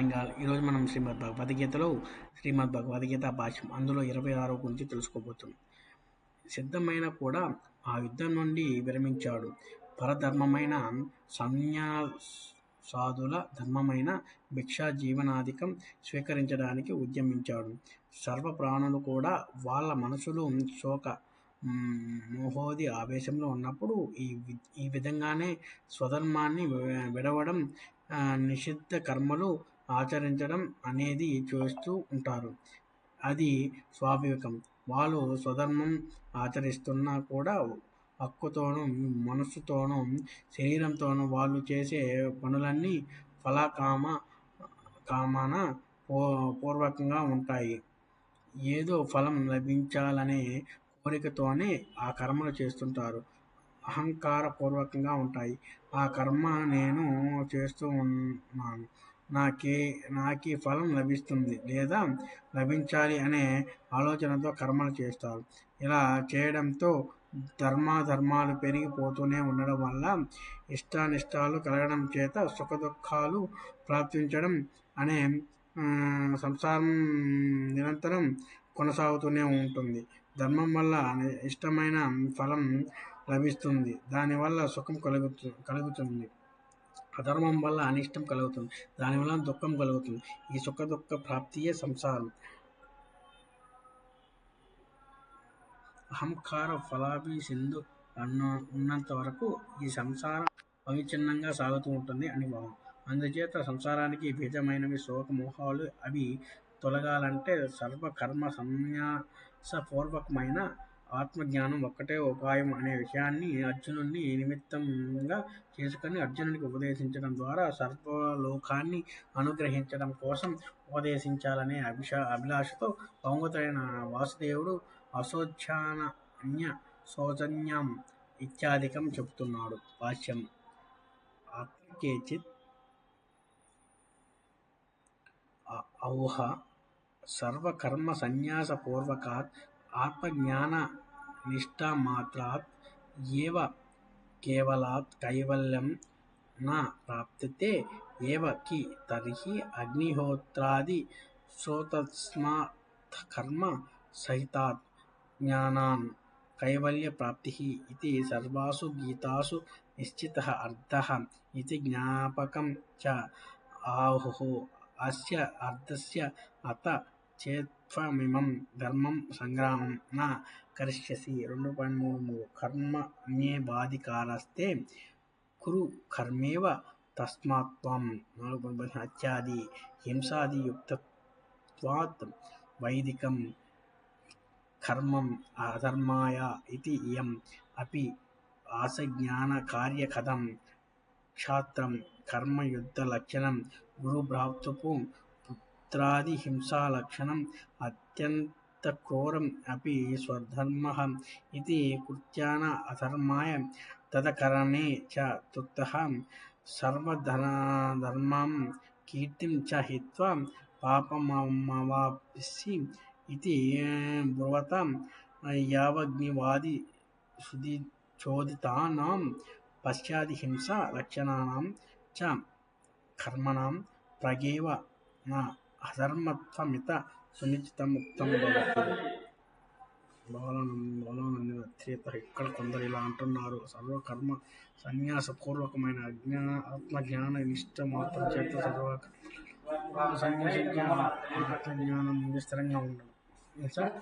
Morning all ఈరోజు మనం శ్రీమద్ భగవద్గీతలో శ్రీమద్ భగవద్గీత భాష్యం అందులో ఇరవై ఆరు గురించి తెలుసుకోబోతున్నాం. సిద్ధమైన కూడా ఆ యుద్ధం నుండి విరమించాడు. పరధర్మమైన సన్యాసాదుల ధర్మమైన భిక్షా జీవనాధికం స్వీకరించడానికి ఉద్యమించాడు. సర్వ ప్రాణులు కూడా వాళ్ళ మనసులు శోక మోహోది ఆవేశంలో ఉన్నప్పుడు ఈ ఈ విధంగానే స్వధర్మాన్ని విడవడం నిషిద్ధ కర్మలు ఆచరించడం అనేది చేస్తూ ఉంటారు. అది స్వాభావికం. వాళ్ళు స్వధర్మం ఆచరిస్తున్నా కూడా హక్కుతోనూ మనస్సుతోనూ శరీరంతోనూ వాళ్ళు చేసే పనులన్నీ ఫలకామ కామన పూ పూర్వకంగా ఉంటాయి. ఏదో ఫలం లభించాలనే కోరికతోనే ఆ కర్మలు చేస్తుంటారు. అహంకారపూర్వకంగా ఉంటాయి. ఆ కర్మ నేను చేస్తూ ఉన్నాను. నాకే నాకీ ఫలం లభిస్తుంది. లేదా లభించాలి అనే ఆలోచనతో కర్మలు చేస్తారు ఇలా చేయడంతో ధర్మాధర్మాలు పెరిగిపోతూనే ఉండడం వల్ల ఇష్టానిష్టాలు కలగడం చేత సుఖ దుఃఖాలు ప్రాప్తించడం అనే సంసారం నిరంతరం కొనసాగుతూనే ఉంటుంది. ధర్మం వల్ల ఇష్టమైన ఫలం లభిస్తుంది. దానివల్ల సుఖం కలుగుతు కలుగుతుంది. అధర్మం వల్ల అనిష్టం కలుగుతుంది. దానివల్ల దుఃఖం కలుగుతుంది. ఈ సుఖ దుఃఖ ప్రాప్తియే సంసారం. అహంకార ఫలాభి సింధు అన్న ఉన్నంత వరకు ఈ సంసారం అవిచ్ఛిన్నంగా సాగుతూ ఉంటుంది అని భావం. అందుచేత సంసారానికి బీజమైనవి శోకమోహాలు అవి తొలగాలంటే సర్వకర్మ సన్యాసపూర్వకమైన ఆత్మజ్ఞానం ఒక్కటే ఉపాయం అనే విషయాన్ని అర్జునుడిని నిమిత్తంగా చేసుకొని అర్జునుడికి ఉపదేశించడం ద్వారా సర్వలోకాన్ని అనుగ్రహించడం కోసం ఉపదేశించాలనే అభిష అభిలాషతో పొంగుతైన వాసుదేవుడు అశోచ్యాన్య శోచన్యం ఇత్యాదికం చెబుతున్నాడు. భాష్యం. అత్రకేచిత్ ఔహ సర్వకర్మ సన్యాసపూర్వకాత్ ఆత్మజ్ఞాన నిష్ఠామాత్రాత్ ఏవ కేవలాత్ కైవల్యం న ప్రాప్యతే ఏవ కి తర్హి అగ్నిహోత్రాది శ్రోతస్మాత్ కర్మ సహితాత్ జ్ఞానాన్ కైవల్య ప్రాప్తి ఇది సర్వాసు గీతాసు నిశ్చితः అర్థः ఇది జ్ఞాపకం చ సత్వమిమం ధర్మం సంగ్రామం నా కరిష్యసి. రెండు పాయింట్ మూడు మూడు. కర్మ బాధికారస్తే కురు కర్మేవ తస్మాత్వం. నాలుగు పాయింట్ పదిహేను. హింసాది యుక్తత్వాత్ వైదికం కర్మం అధర్మాయ ఇది ఇయం. అపి ఆసజ్ఞానకార్యకథం క్షాత్రం కర్మయుద్ధలక్షణం గురుభ్రాతృపు पुत्रादिहिंसालक्षणम् अत्यन्तक्रूरम् अपि स्वधर्मः इति कृत्यान अधर्माय तदकरणे च तुक्तः सर्वधर्मां कीर्तिं च हित्वा पापमवाप्सि इति ब्रुवतां यावग्निवादि सुधिचोदितानां पश्चादिहिंसा लक्षणानां च कर्मणां प्रगेव न అధర్మత్వమిత సునిశ్చితముక్తం భవతి బోలానంద ఇక్కడ కొందరు ఇలా అంటున్నారు. సర్వకర్మ సన్యాసపూర్వకమైన అజ్ఞా ఆత్మజ్ఞాన నిష్ట మాత్రం చేత సర్వ సన్యాస జ్ఞానం ఆత్మజ్ఞానం స్థిరంగా ఉండదు సార్?